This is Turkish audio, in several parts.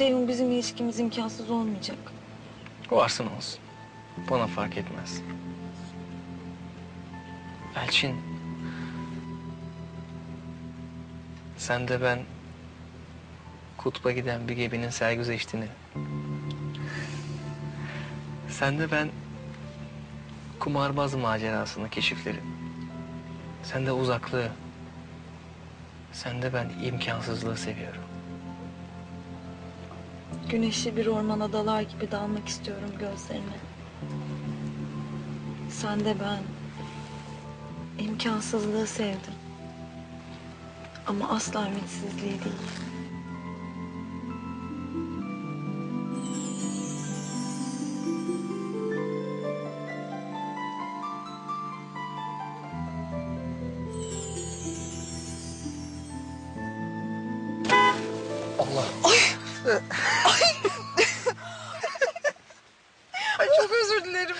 Ceyhun bizim ilişkimiz imkansız olmayacak. Varsın olsun. Bana fark etmez. Elçin. Sen de ben kutba giden bir geminin sergüzeştiğini. Sen de ben kumarbaz macerasını, keşifleri. Sen de uzaklığı. Sen de ben imkansızlığı seviyorum. Güneşli bir ormana dalar gibi dalmak istiyorum gözlerine. Sen de ben imkansızlığı sevdim. Ama asla ümitsizliği değil. Allah. Ay çok özür dilerim.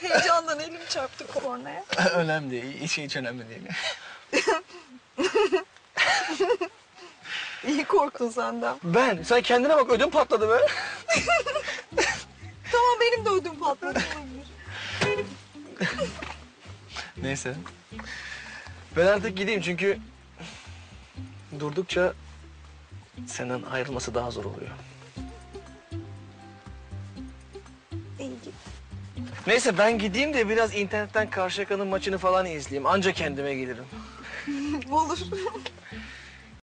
Heyecandan elim çarptı kornaya. önemli değil. Hiç, hiç önemli değil. İyi korktun senden. Ben? Sen kendine bak ödüm patladı be. Tamam benim de ödüm patladı. Neyse. Ben artık gideyim çünkü durdukça senden ayrılması daha zor oluyor. İyi git. Neyse ben gideyim de biraz internetten Karşıyaka'nın maçını falan izleyeyim. Anca kendime gelirim. Olur.